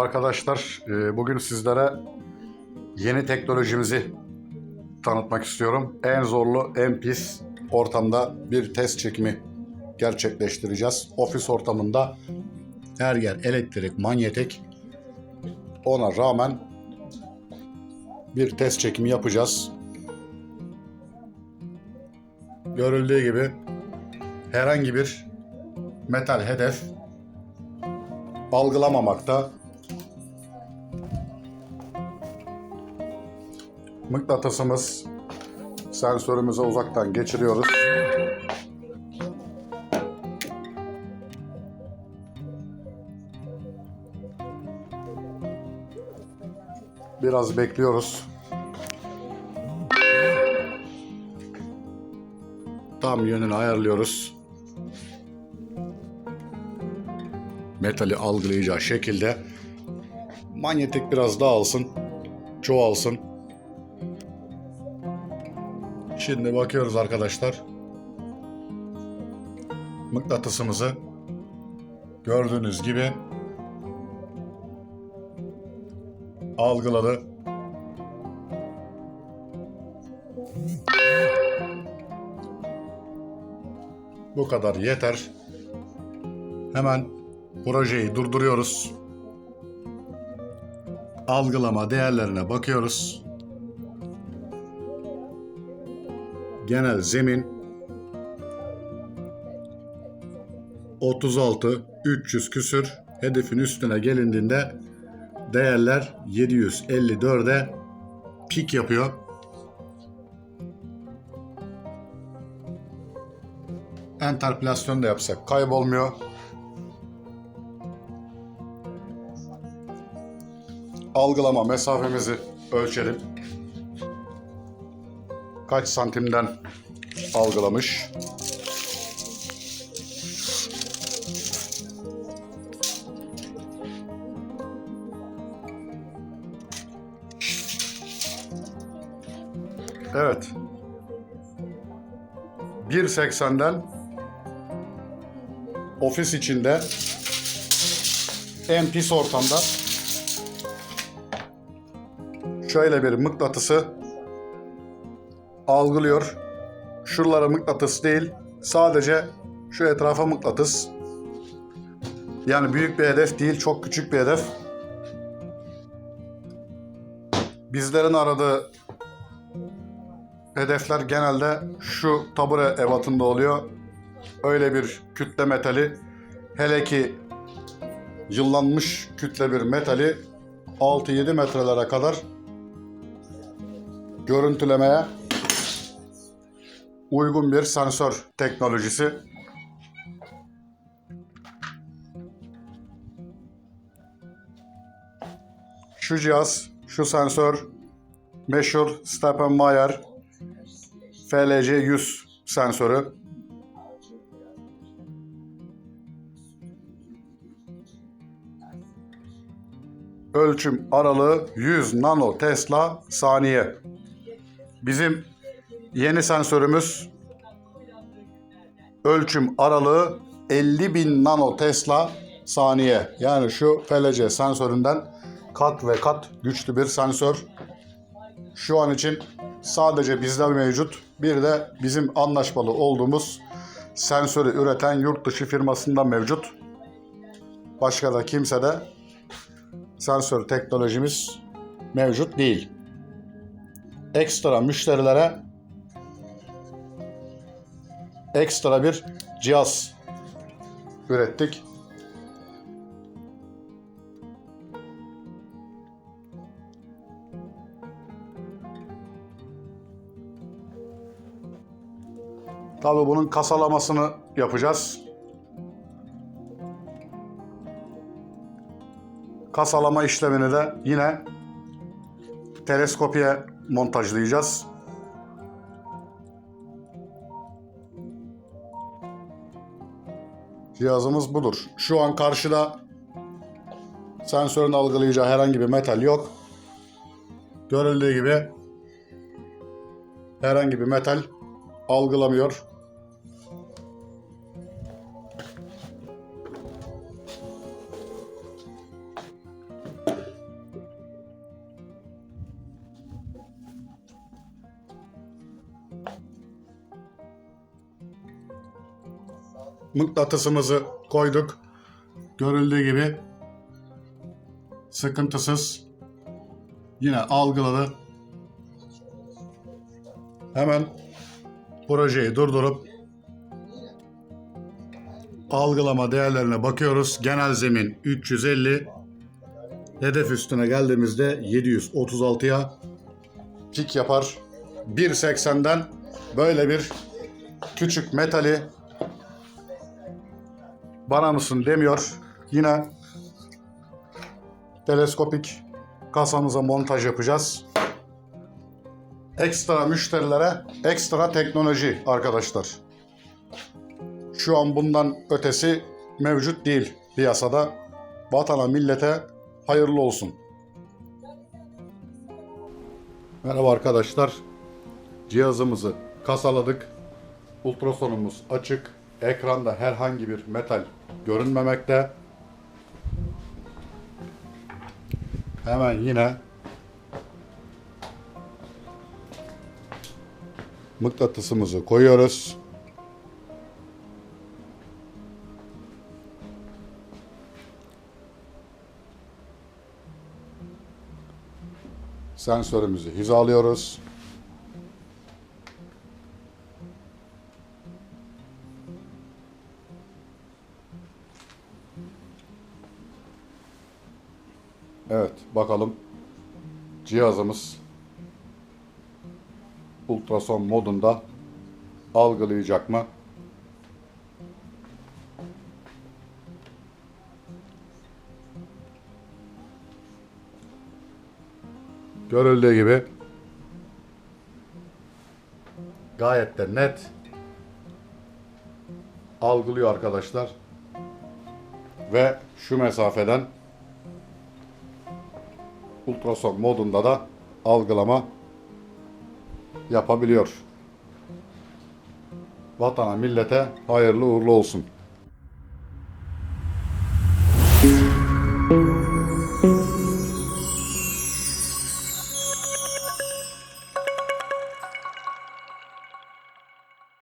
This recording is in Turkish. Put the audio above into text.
Arkadaşlar. Ee, Bugün sizlere yeni teknolojimizi tanıtmak istiyorum. En zorlu, en pis ortamda bir test çekimi gerçekleştireceğiz. Ofis ortamında her yer elektrik, manyetik. Ona rağmen bir test çekimi yapacağız. Görüldüğü gibi herhangi bir metal hedef algılamamakta. Mıknatısımız sensörümüze uzaktan geçiriyoruz. Biraz bekliyoruz. Tam yönünü ayarlıyoruz. metali algılayacağı şekilde manyetik biraz dağılsın, çoğalsın. Şimdi bakıyoruz arkadaşlar. Mıknatısımızı gördüğünüz gibi algıladı. Bu kadar yeter. Hemen projeyi durduruyoruz. Algılama değerlerine bakıyoruz. Genel zemin 36 300 küsür hedefin üstüne gelindiğinde değerler 754'e pik yapıyor. Enterplasyon da yapsak kaybolmuyor. algılama mesafemizi ölçelim. Kaç santimden algılamış? Evet. 1.80'den ofis içinde en pis ortamda şöyle bir mıknatısı algılıyor. Şuralara mıknatıs değil, sadece şu etrafa mıknatıs. Yani büyük bir hedef değil, çok küçük bir hedef. Bizlerin aradığı hedefler genelde şu tabure ebatında oluyor. Öyle bir kütle metali, hele ki yıllanmış kütle bir metali 6-7 metrelere kadar görüntülemeye uygun bir sensör teknolojisi. Şu cihaz, şu sensör meşhur Steppenweier FLC 100 sensörü. Ölçüm aralığı 100 nano Tesla saniye. Bizim yeni sensörümüz ölçüm aralığı 50 bin nano Tesla saniye. Yani şu FLC sensöründen kat ve kat güçlü bir sensör. Şu an için sadece bizde mevcut. Bir de bizim anlaşmalı olduğumuz sensörü üreten yurt dışı firmasında mevcut. Başka da kimse de sensör teknolojimiz mevcut değil ekstra müşterilere ekstra bir cihaz ürettik. Tabii bunun kasalamasını yapacağız. Kasalama işlemini de yine teleskopiye montajlayacağız. Cihazımız budur. Şu an karşıda sensörün algılayacağı herhangi bir metal yok. Görüldüğü gibi herhangi bir metal algılamıyor. Mıknatısımızı koyduk. Görüldüğü gibi sıkıntısız yine algıladı. Hemen projeyi durdurup algılama değerlerine bakıyoruz. Genel zemin 350. Hedef üstüne geldiğimizde 736'ya pik yapar. 1.80'den böyle bir küçük metali bana mısın demiyor. Yine teleskopik kasamıza montaj yapacağız. Ekstra müşterilere ekstra teknoloji arkadaşlar. Şu an bundan ötesi mevcut değil piyasada. Vatana millete hayırlı olsun. Merhaba arkadaşlar. Cihazımızı kasaladık. Ultrasonumuz açık. Ekranda herhangi bir metal görünmemekte. Hemen yine mıknatısımızı koyuyoruz. Sensörümüzü hizalıyoruz. Evet, bakalım cihazımız ultrason modunda algılayacak mı? Görüldüğü gibi gayet de net algılıyor arkadaşlar. Ve şu mesafeden ultrason modunda da algılama yapabiliyor. Vatana millete hayırlı uğurlu olsun.